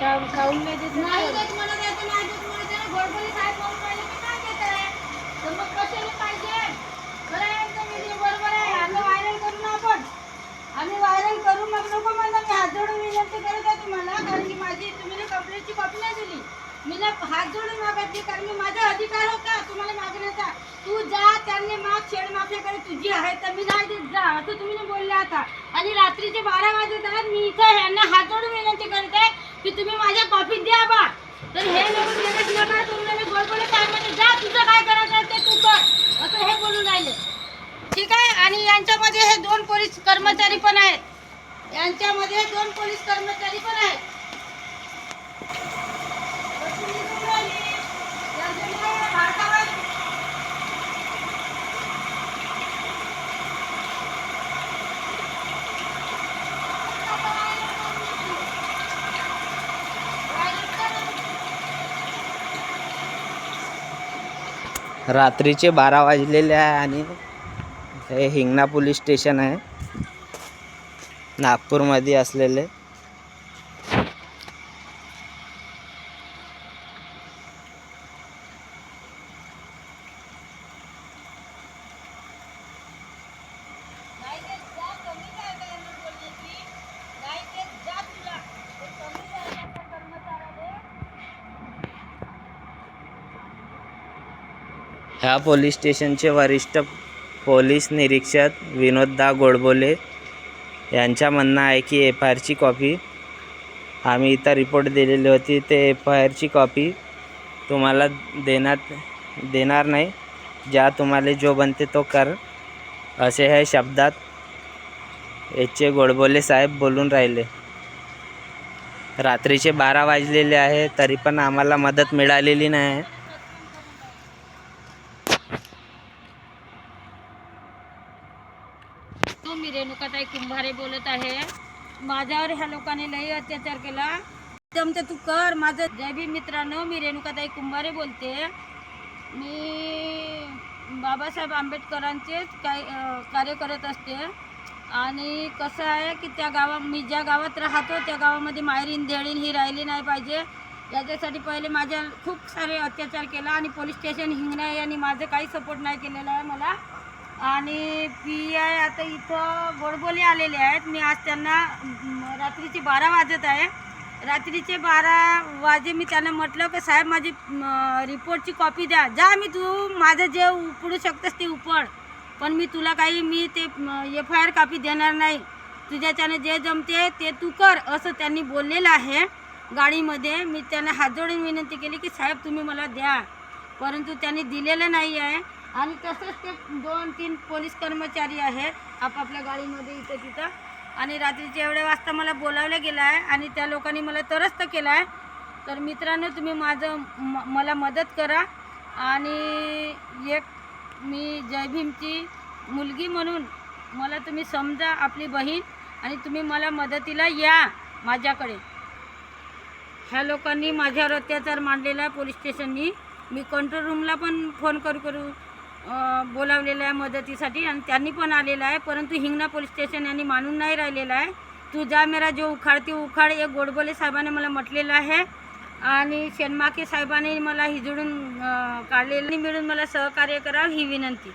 खाऊ- खाऊन नाही देत नाही. देत मला द्यायचं नाही देत मला त्याला गोडबोली साहेब बोलून राहिले मी काय देत आहे? तर मग कशाला पाहिजे? बरं आहे तर व्हिडिओ बरोबर आहे. आता व्हायरल करू ना आपण. आम्ही व्हायरल करू मग नको म्हणलं मी हात जोडून विनंती करत आहे तुम्हाला कारण की माझी तुम्ही कंप्लेंटची कॉपी नाही दिली. मी ना हात जोडून मागितली कारण की माझा अधिकार होता. तुम्हाला मागण्याचा. तू जा त्यांनी माग शेड माफियाकडे तुझी आहे तर मी नाही देत जा असं तुम्ही बोलले आता. आणि रात्रीचे बारा वाजत आहेत मी इथं ह्यांना हात जोडून विनंती करत आहे की तुम्ही माझ्या कॉपी द्या बा तर हे लोक लगेच नकार करून राहिले गोडबोले काय म्हणजे जा तुझं काय करायचं आहे ते तू कर असं हे बोलून राहिले ठीक आहे आणि यांच्यामध्ये हे दोन पोलीस कर्मचारी पण आहेत. यांच्यामध्ये दोन पोलीस कर्मचारी पण आहेत. रात्रीचे बारा वाजलेले आहे आणि हे हिंगणा पोलीस स्टेशन आहे. नागपूरमध्ये असलेले. ह्या पोलीस स्टेशनचे वरिष्ठ पोलीस निरीक्षक विनोददा गोडबोले यांच्या म्हणणं आहे की एफ आय आरची कॉपी आम्ही इथं रिपोर्ट दिलेली होती ते एफ आय आरची कॉपी तुम्हाला देण्यात देणार नाही ज्या तुम्हाला जो बनते तो कर असे हे शब्दात याचे गोडबोले साहेब बोलून राहिले. रात्रीचे बारा वाजलेले आहे तरी पण आम्हाला मदत मिळालेली नाही आहे तो मी रेणुकाताई कुंभारे बोलत आहे. माझ्यावर ह्या लोकांनी लई अत्याचार केला. जमते तू कर. माझं जय भीम मित्रांनो मी रेणुकाताई कुंभारे बोलते. मी बाबासाहेब आंबेडकरांचेच काय कार्य करत असते. आणि कसं आहे की त्या गावा मी ज्या गावात राहतो त्या गावामध्ये मायरीन धेडीन ही राहिली नाही पाहिजे. याच्यासाठी पहिले माझ्या खूप सारे अत्याचार केला आणि पोलीस स्टेशन हिंगणा यांनी माझं काही सपोर्ट नाही केलेला आहे मला. आणि पी आय आता इथं गोडबोले आलेले आहेत. मी आज त्यांना रात्रीचे बारा वाजत आहे. रात्रीचे बारा वाजे मी त्यांना म्हटलं की साहेब माझी रिपोर्टची कॉपी द्या. जा मी तू माझं जे उपडू शकतेस ते उपड. पण मी तुला काही मी ते एफ आय आर कॉपी देणार नाही. तुझ्याच्याने जे जमते ते तू कर असं त्यांनी बोललेलं आहे. गाडीमध्ये मी त्यांना हात जोडून विनंती केली की साहेब तुम्ही मला द्या. परंतु त्यांनी दिलेलं नाही आहे. आणि तसंच ते दोन तीन पोलीस कर्मचारी आहेत आपापल्या गाडीमध्ये इथं तिथं. आणि रात्रीच्या एवढ्या वाजता मला बोलावलं गेलं आहे आणि त्या लोकांनी मला तरस्त केलं आहे तर मित्रांनो तुम्ही माझं म मला मदत करा. आणि एक मी जय भीमची मुलगी म्हणून मला तुम्ही समजा आपली बहीण आणि तुम्ही मला मदतीला या माझ्याकडे. ह्या लोकांनी माझ्यावर अत्याचार मांडलेला आहे पोलीस स्टेशननी. मी कंट्रोल रूमला पण फोन करू करू बोलावलेलं आहे मदतीसाठी आणि त्यांनी पण आलेलं आहे. परंतु हिंगणा पोलीस स्टेशन यांनी मानून नाही राहिलेलं आहे. तू जा मेरा जो उखाड ते उखाड. एक गोडबोले साहेबाने मला म्हटलेलं आहे. आणि शेनमाके साहेबाने मला हिजडून काढलेलं. मिळून मला सहकार्य करावं ही विनंती.